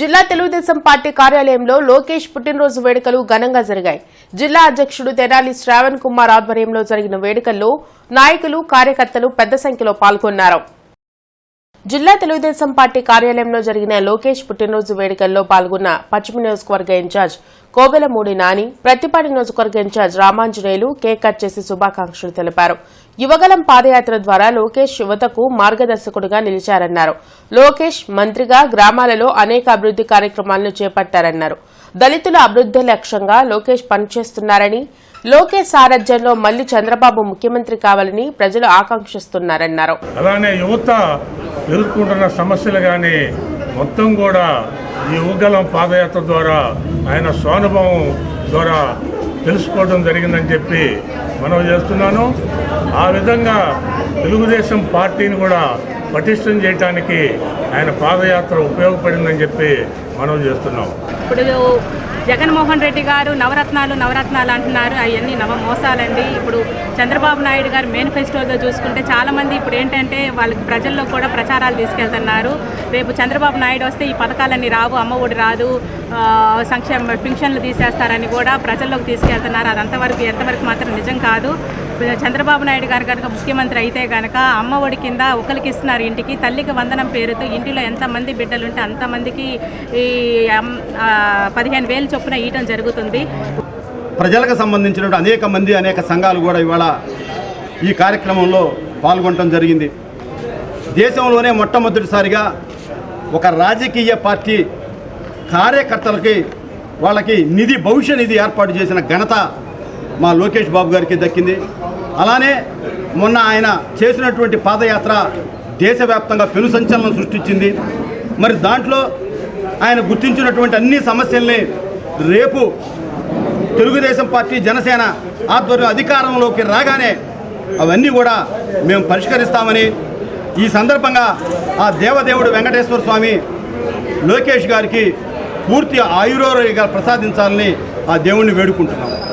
జిల్లా తెలుగుదేశం పార్టీ కార్యాలయంలో లోకేష్ పుట్టినరోజు వేడుకలు ఘనంగా జరిగాయి. జిల్లా అధ్యక్షుడు తెనాలి శ్రావణ్ కుమార్ ఆధ్వర్యంలో జరిగిన వేడుకల్లో నాయకులు కార్యకర్తలు పెద్ద సంఖ్యలో పాల్గొన్నారు. జిల్లా తెలుగుదేశం పార్టీ కార్యాలయంలో జరిగిన లోకేష్ పుట్టినరోజు వేడుకల్లో పాల్గొన్న పశ్చిమ నియోజకవర్గ ఇన్ఛార్జ్ కోవెలమూడి నాని ప్రతిపాటి నియోజకవర్గ ఇన్ఛార్జ్ రామాంజనేయులు కేక్ కట్ చేసి శుభాకాంక్షలు తెలిపారు. యువగలం పాదయాత్ర ద్వారా లోకేష్ యువతకు మార్గదర్శకుడిగా నిలిచారన్నారు. లోకేష్ మంత్రిగా గ్రామాలలో అనేక అభివృద్ది కార్యక్రమాలను చేపట్టారన్నారు. దళితుల అభివృద్ది లక్ష్యంగా లోకేష్ పనిచేస్తున్నారని లోకేష్ సారథ్యంలో మళ్ళీ చంద్రబాబు ముఖ్యమంత్రి కావాలని ప్రజలు ఆకాంక్షిస్తున్నారన్నారు. అలానే యువత ఎదుర్కొంటున్న సమస్యలు కానీ మొత్తం కూడా ఈ ఊగలం పాదయాత్ర ద్వారా ఆయన స్వానుభవం ద్వారా తెలుసుకోవడం జరిగిందని చెప్పి మనం చేస్తున్నాను. ఆ విధంగా తెలుగుదేశం పార్టీని కూడా పటిష్టం చేయడానికి ఆయన పాదయాత్ర ఉపయోగపడిందని చెప్పి మనం చేస్తున్నాం. ఇప్పుడు జగన్మోహన్ రెడ్డి గారు నవరత్నాలు నవరత్నాలు అంటున్నారు. అవన్నీ నవ మోసాలండి. ఇప్పుడు చంద్రబాబు నాయుడు గారు మేనిఫెస్టోలో చూసుకుంటే చాలామంది ఇప్పుడు ఏంటంటే వాళ్ళకి ప్రజల్లో కూడా ప్రచారాలు తీసుకెళ్తున్నారు. రేపు చంద్రబాబు నాయుడు వస్తే ఈ పథకాలన్నీ రావు అమ్మఒడి రాదు సంక్షేమ పింఛన్లు తీసేస్తారని కూడా ప్రజల్లోకి తీసుకెళ్తున్నారు. అది అంతవరకు ఎంతవరకు మాత్రం నిజం కాదు. చంద్రబాబు నాయుడు గారు కనుక ముఖ్యమంత్రి అయితే కనుక అమ్మఒడి కింద ఒకరికి ఇస్తున్నారు ఇంటికి. తల్లికి వందనం పేరుతో ఇంటిలో ఎంతమంది బిడ్డలు ఉంటే అంతమందికి ఈ పదిహేను వేలు చొప్పున ఇవ్వటం జరుగుతుంది. ప్రజలకు సంబంధించినటువంటి అనేక మంది అనేక సంఘాలు కూడా ఇవాళ ఈ కార్యక్రమంలో పాల్గొనడం జరిగింది. దేశంలోనే మొట్టమొదటిసారిగా ఒక రాజకీయ పార్టీ కార్యకర్తలకి వాళ్ళకి నిధి భవిష్య నిధి ఏర్పాటు చేసిన ఘనత మా లోకేష్ బాబు గారికి దక్కింది. అలానే మొన్న ఆయన చేసినటువంటి పాదయాత్ర దేశవ్యాప్తంగా పెను సంచలనం సృష్టించింది. మరి దాంట్లో ఆయన గుర్తించినటువంటి అన్ని సమస్యల్ని రేపు తెలుగుదేశం పార్టీ జనసేన ఆధ్వర్యం అధికారంలోకి రాగానే అవన్నీ కూడా మేము పరిష్కరిస్తామని ఈ సందర్భంగా ఆ దేవదేవుడు వెంకటేశ్వర స్వామి లోకేష్ గారికి పూర్తి ఆయురోగ్యాలు ప్రసాదించాలని ఆ దేవుణ్ణి వేడుకుంటున్నాం